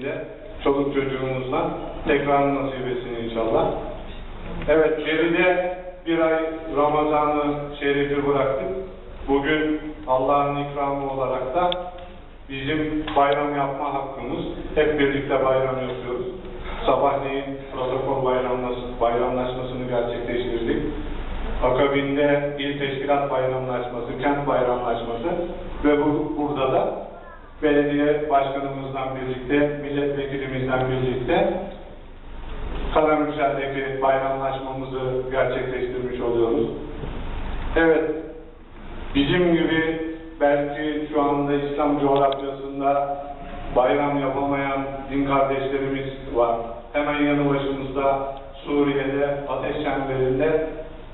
içinde çoluk çocuğumuzla tekrar nasip etsin inşallah. Evet, geride bir ay Ramazan-ı Şerif'i bıraktık. Bugün Allah'ın ikramı olarak da bizim bayram yapma hakkımız. Hep birlikte bayram yapıyoruz. Sabahleyin protokol bayramlaş- bayramlaşmasını gerçekleştirdik. Akabinde il teşkilat bayramlaşması, kent bayramlaşması ve bu, burada da belediye başkanımızla birlikte, milletvekilimizle birlikte Karamürsel'deki bayramlaşmamızı gerçekleştirmiş oluyoruz. Evet, bizim gibi belki şu anda İslam coğrafyasında bayram yapamayan din kardeşlerimiz var. Hemen yanı başımızda Suriye'de, ateş çemberinde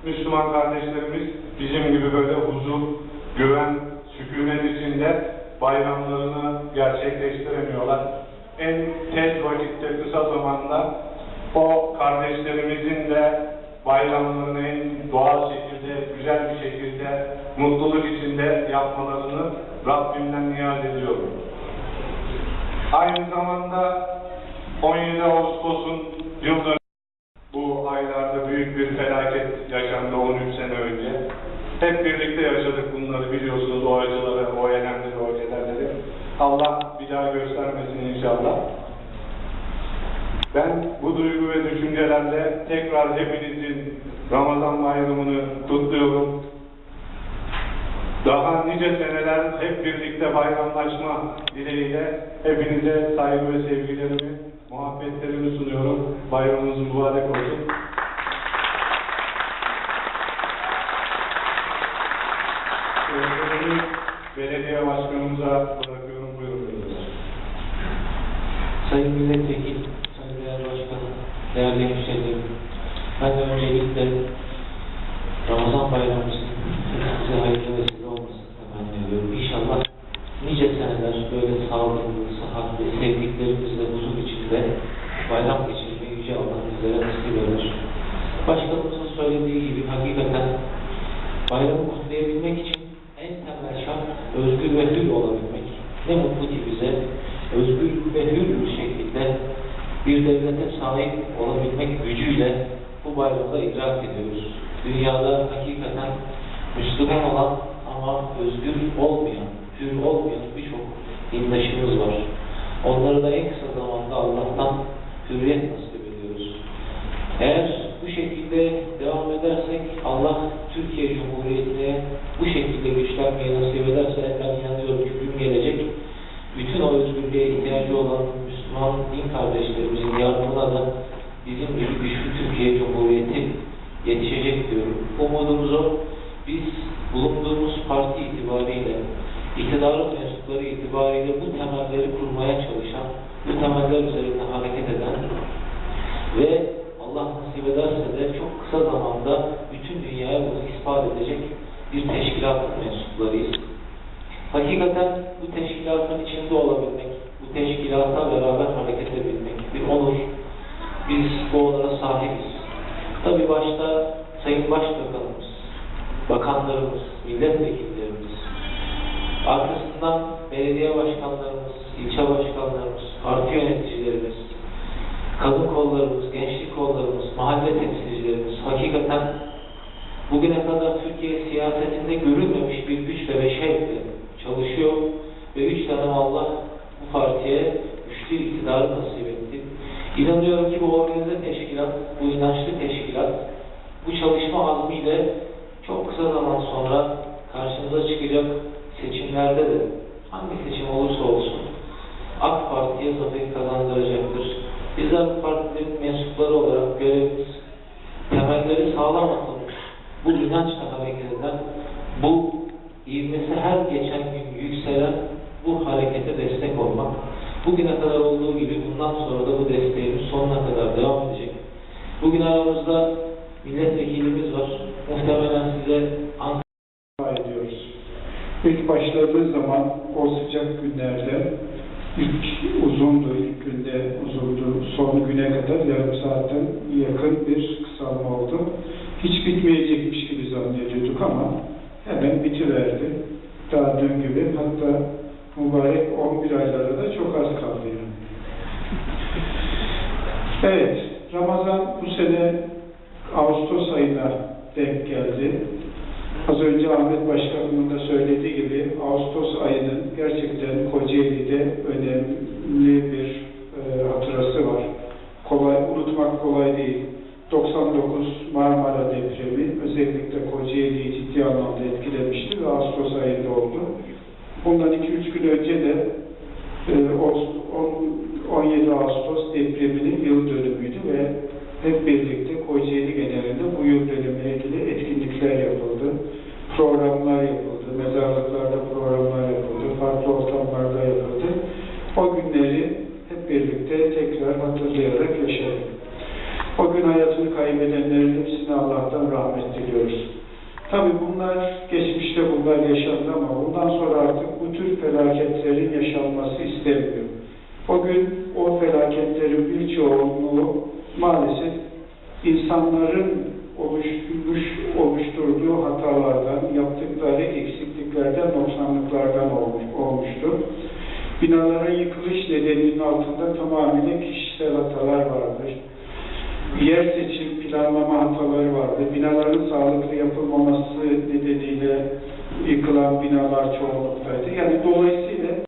Müslüman kardeşlerimiz bizim gibi böyle huzur, güven, sükunet içinde bayramlarını gerçekleştiremiyorlar. En tez vakitte, kısa zamanda o kardeşlerimizin de bayramlarını en doğal şekilde, güzel bir şekilde, mutluluk içinde yapmalarını Rabbimden niyaz ediyorum. Aynı zamanda 17 Ağustos'un yıl dönümü bu aylarda büyük bir felaket yaşandı 13 sene önce. Hep birlikte yaşadık bunları biliyorsunuz o acıları, o elemleri, o kederleri. Allah bir daha göstermesin inşallah. Ben bu duygu ve düşüncelerle tekrar hepinizin Ramazan bayramını kutluyorum. Daha nice seneler hep birlikte bayramlaşma dileğiyle hepinize saygı ve sevgilerimi, muhabbetlerimi sunuyorum. Bayramınız mübarek olsun. Sözlerimi belediye başkanımıza Sayın Milletvekili, Sayın Değerli Başkanım, değerli hemşehrilerim, ben de öncelikle Ramazan bayramımızın hepinize hayırlı vesile olmasını temenni ediyorum. İnşallah nice seneler böyle sağlıklı, sıhhatli, sevdiklerimizle huzur içinde bayram geçirmeyi Yüce Allah bizlere nasip eder. Başkanımızın söylediği gibi hakikaten bayramı kutlayabilmek için en temel şart özgür ve hür olabilmek. Ne mutlu ki bize özgür ve hür bir şekilde bir devlete sahip olabilmek gücüyle bu bayramda idrak ediyoruz. Dünyada hakikaten Müslüman olan ama özgür olmayan, hür olmayan birçok dindaşımız var. Onları da en kısa zamanda Allah'tan hürriyet nasip ediyoruz. Eğer bu şekilde devam edersek Allah Türkiye Cumhuriyeti'ne bu şekilde güçlenmeyi nasip ederse ben inanıyorum ki gün gelecek bütün o özgürlüğe ihtiyacı olan Müslüman din kardeşlerimizin yardımına da bizim gibi güçlü Türkiye Cumhuriyeti yetişecek diyorum. Umudumuz o. Biz bulunduğumuz parti itibariyle, iktidarın mensupları itibariyle bu temelleri kurmaya çalışan, bu temeller üzerinde hareket eden ve Allah nasip ederse de çok kısa zamanda bütün dünyaya bunu ispat edecek bir teşkilatın mensuplarıyız. Hakikaten bu teşkilatın içinde olabilmek, bu teşkilata beraber hareket edebilmek bir onur. Biz bu onura sahibiz. Tabi başta Sayın Başbakanımız, bakanlarımız, milletvekillerimiz, arkasından belediye başkanlarımız, ilçe başkanlarımız, parti yöneticilerimiz, kadın kollarımız, gençlik kollarımız, mahalle temsilcilerimiz hakikaten bugüne kadar Türkiye siyasetinde görülmemiş bir güçle ve şevkle Allah bu partiye güçlü iktidarı nasip etti. İnanıyorum ki bu organize teşkilat, bu inançlı teşkilat bu çalışma azmiyle çok kısa zaman sonra karşımıza çıkacak seçimlerde de hangi seçim olursa olsun AK Parti'ye zafer kazandıracaktır. Bizler bu partilerin mensupları olarak görevimiz temelleri sağlam atılmış bu inançla hareket eden, bu ivmesi her geçen gün yükselen bu harekete destek olmak. Bugüne kadar olduğu gibi bundan sonra da bu desteğimiz sonuna kadar devam edecek. Bugün aramızda milletvekilimiz var. Muhtemelen size Ankara ediyoruz. İlk başladığı zaman o sıcak günlerde ilk uzundu, ilk günde uzundu, son güne kadar yarım saatten yakın bir kısalma oldu. Hiç bitmeyecekmiş gibi zannediyorduk ama hemen bitiverdi. Daha dün gibi hatta mübarek 11 aylara da çok az kaldı yani. Evet, Ramazan bu sene Ağustos ayına denk geldi. Az önce Ahmet Başkanımın da söylediği gibi Ağustos ayının gerçekten Kocaeli'de önemli bir Bundan 2-3 gün önce de e, o- on- 17 Ağustos depreminin yıl dönümüydü ve hep birlikte Kocaeli genelinde bu yıl dönümüne ilgili etkinlikler yapıldı. Programlar yapıldı, mezarlıklarda programlar yapıldı, farklı ortamlarda yapıldı. O günleri hep birlikte tekrar hatırlayarak yaşadık. O gün hayatını kaybedenlerin hepsine Allah'tan rahmet diliyoruz. Tabii bunlar, geçmişte bunlar yaşandı ama bundan sonra artık bu tür felaketlerin yaşanması istemiyor. O gün o felaketlerin birçoğunluğu maalesef insanların oluşturmuş, oluşturduğu hatalardan, yaptıkları eksikliklerden, noksanlıklardan olmuş, olmuştu. Binaların yıkılış nedeninin altında tamamıyla kişisel hatalar vardır. Yer seçim planlama hataları vardı. Binaların sağlıklı yapılmaması nedeniyle yıkılan binalar çoğunluktaydı. Yani dolayısıyla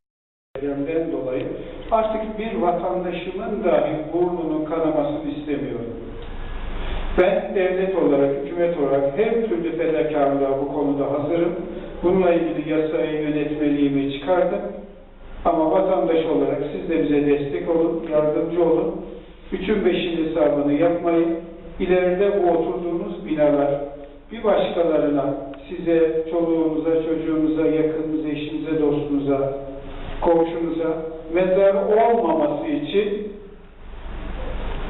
depremden dolayı artık bir vatandaşımın dahi burnunun kanamasını istemiyorum. Ben devlet olarak, hükümet olarak her türlü fedakarlığa bu konuda hazırım. Bununla ilgili yasayı, yönetmeliğimi çıkardım. Ama vatandaş olarak siz de bize destek olun, yardımcı olun. Üçün beşin hesabını yapmayın. İleride bu oturduğunuz binalar bir başkalarına, size, çoluğunuza, çocuğunuza, yakınınıza, eşinize, dostunuza, komşunuza mezar olmaması için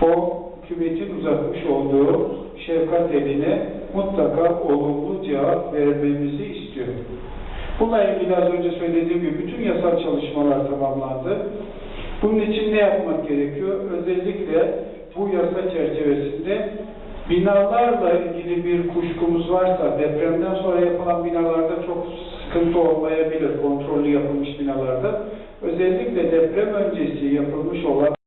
o hükümetin uzatmış olduğu şefkat eline mutlaka olumlu cevap vermemizi istiyor. Bununla ilgili az önce söylediğim gibi bütün yasal çalışmalar tamamlandı. Bunun için ne yapmak gerekiyor? Özellikle bu yasa çerçevesinde binalarla ilgili bir kuşkumuz varsa depremden sonra yapılan binalarda çok sıkıntı olmayabilir kontrollü yapılmış binalarda. Özellikle deprem öncesi yapılmış olan